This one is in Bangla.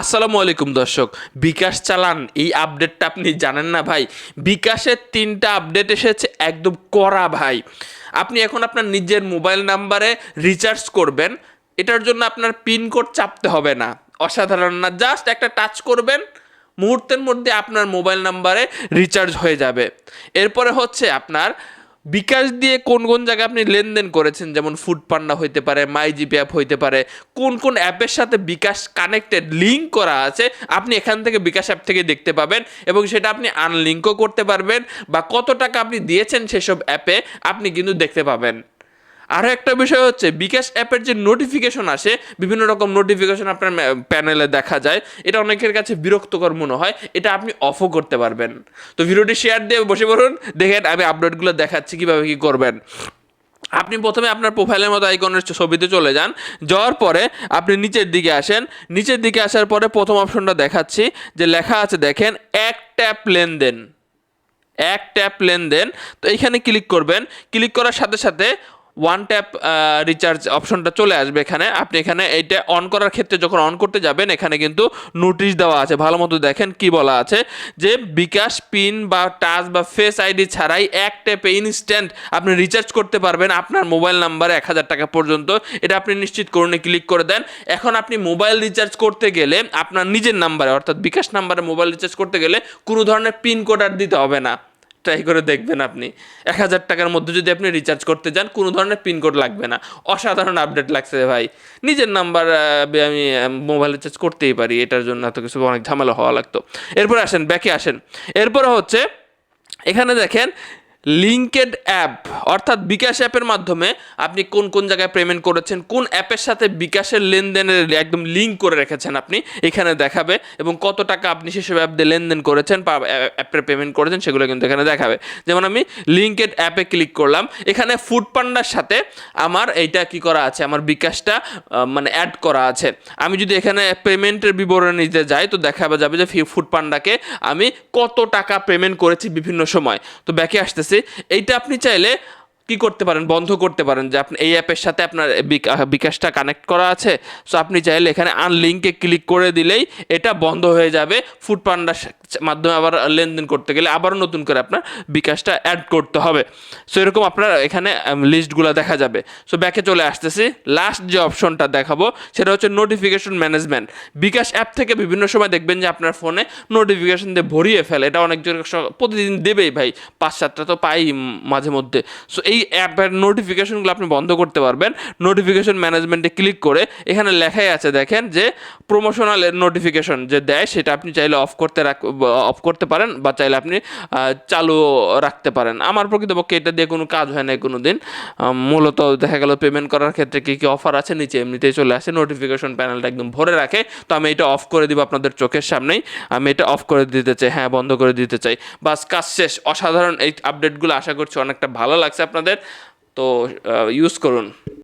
আসসালামু আলাইকুম দর্শক, বিকাশ চালান, এই আপডেটটা আপনি জানেন না ভাই? বিকাশের তিনটা আপডেট এসেছে একদম কড়া ভাই। আপনি এখন আপনার নিজের মোবাইল নাম্বারে রিচার্জ করবেন, এটার জন্য আপনার পিন কোড চাপতে হবে না। অসাধারণ না জাস্ট একটা টাচ করবেন, মুহূর্তের মধ্যে আপনার মোবাইল নাম্বারে রিচার্জ হয়ে যাবে। এরপরে হচ্ছে আপনার বিকাশ দিয়ে কোন কোন জায়গায় আপনি লেনদেন করেছেন? যেমন ফুড পান্ডা হইতে পারে মাই জিপি অ্যাপ হইতে পারে, কোন কোন অ্যাপের সাথে বিকাশ কানেক্টেড লিঙ্ক করা আছে, আপনি এখান থেকে বিকাশ অ্যাপ থেকে দেখতে পাবেন এবং সেটা আপনি আনলিঙ্কও করতে পারবেন বা কত টাকা আপনি দিয়েছেন সেসব অ্যাপে আপনি কিন্তু দেখতে পাবেন। আরও একটা বিষয় হচ্ছে, বিকাশ অ্যাপের যে নোটিফিকেশন আসে, বিভিন্ন রকম নোটিফিকেশন আপনার প্যানেলে দেখা যায়, এটা অনেকের কাছে বিরক্তকর মনে হয়, এটা আপনি অফও করতে পারবেন। তো ভিডিওটি শেয়ার দিয়ে বসে পড়ুন, দেখেন আমি আপডেটগুলো দেখাচ্ছি, কীভাবে কী করবেন। আপনি প্রথমে আপনার প্রোফাইলের মতো আইকনের ছবিতে চলে যান, যাওয়ার পরে আপনি নিচের দিকে আসেন, নিচের দিকে আসার পরে প্রথম অপশনটা দেখাচ্ছি, যে লেখা আছে, দেখেন, এক ট্যাপ লেনদেন। এক ট্যাপ লেনদেন, তো এইখানে ক্লিক করবেন ক্লিক করার সাথে সাথে ওয়ান ট্যাপ রিচার্জ অপশনটা চলে আসবে এখানে। আপনি এখানে এইটা অন করার ক্ষেত্রে যখন অন করতে যাবেন, এখানে কিন্তু নোটিশ দেওয়া আছে। ভালো মতো দেখেন কি বলা আছে, যে বিকাশ পিন বা টাচ বা ফেস আইডি ছাড়াই এক ট্যাপে ইনস্ট্যান্ট আপনি রিচার্জ করতে পারবেন আপনার মোবাইল নাম্বারে এক হাজার টাকা পর্যন্ত। এটা আপনি নিশ্চিত করুন ক্লিক করে দেন। এখন আপনি মোবাইল রিচার্জ করতে গেলে আপনার নিজের নাম্বারে অর্থাৎ বিকাশ নাম্বারে মোবাইল রিচার্জ করতে গেলে কোনো ধরনের পিন কোড আর দিতে হবে না। ট্রাই করে দেখবেন আপনি। এক হাজার টাকার মধ্যে যদি আপনি রিচার্জ করতে যান, কোনো ধরনের পিনকোড লাগবে না। অসাধারণ আপডেট লাগছে ভাই। নিজের নাম্বার আমি মোবাইল রিচার্জ করতেই পারি, এটার জন্য এত কিছু অনেক ঝামেলা হওয়া লাগতো। এরপরে আসেন, ব্যাকে আসেন। এরপর হচ্ছে, এখানে দেখেন লিঙ্কেড অ্যাপ, অর্থাৎ বিকাশ অ্যাপের মাধ্যমে আপনি কোন কোন জায়গায় পেমেন্ট করেছেন, কোন অ্যাপের সাথে বিকাশের লেনদেনের একদম লিঙ্ক করে রেখেছেন আপনি, এখানে দেখাবে এবং কত টাকা আপনি সেসব অ্যাপ দিয়ে লেনদেন করেছেন বা অ্যাপের পেমেন্ট করেছেন সেগুলো কিন্তু এখানে দেখাবে। যেমন আমি লিঙ্কেড অ্যাপে ক্লিক করলাম, এখানে ফুড পান্ডার সাথে আমার এইটা কি করা আছে, আমার বিকাশটা মানে অ্যাড করা আছে। আমি যদি এখানে পেমেন্টের বিবরণ নিতে যাই, তো দেখাবে, যাবে যে ফুড পান্ডাকে আমি কত টাকা পেমেন্ট করেছি বিভিন্ন সময়। তো ব্যাকে আসতেছি এইটা আপনি চাইলে কি করতে পারেন, বন্ধ করতে পারেন যে আপনি এই অ্যাপের সাথে আপনার বিকা- বিকাশটা কানেক্ট করা আছে। সো আপনি চাইলে এখানে আনলিঙ্কে ক্লিক করে দিলেই এটা বন্ধ হয়ে যাবে ফুড পান্ডার মাধ্যমে আবার লেনদেন করতে গেলে আবারও নতুন করে আপনার বিকাশটা অ্যাড করতে হবে। সো এরকম আপনার এখানে লিস্টগুলো দেখা যাবে। সো ব্যাকে চলে আসতেছি। লাস্ট যে অপশনটা দেখাবো, সেটা হচ্ছে নোটিফিকেশন ম্যানেজমেন্ট বিকাশ অ্যাপ থেকে বিভিন্ন সময় দেখবেন যে আপনার ফোনে নোটিফিকেশন দিয়ে ভরিয়ে ফেলে। এটা অনেক জন প্রতিদিন দেবেই ভাই। পাঁচ, সাতটা তো পাই মাঝে মধ্যে। সো এই অ্যাপের নোটিফিকেশনগুলো আপনি বন্ধ করতে পারবেন। নোটিফিকেশন ম্যানেজমেন্টে ক্লিক করে এখানে লেখাই আছে, দেখেন যে প্রমোশনাল নোটিফিকেশন যে দেয়, সেটা আপনি চাইলে অফ করতে রাখ অফ করতে পারেন বা চাইলে আপনি চালু রাখতে পারেন। আমার প্রকৃতপক্ষে এটা দিয়ে কোনো কাজ হয় না কোনো দিন মূলত দেখা গেল পেমেন্ট করার ক্ষেত্রে কী কী অফার আছে? নিচে এমনিতেই চলে আসে। নোটিফিকেশন প্যানেলটা একদম ভরে রাখে। তো আমি এটা অফ করে দিব আপনাদের চোখের সামনেই। আমি এটা অফ করে দিতে চাই। হ্যাঁ বন্ধ করে দিতে চাই। বাস, কাজ শেষ। অসাধারণ এই আপডেটগুলো আশা করছি অনেকটা ভালো লাগছে আপনাদের। তো ইউজ করুন।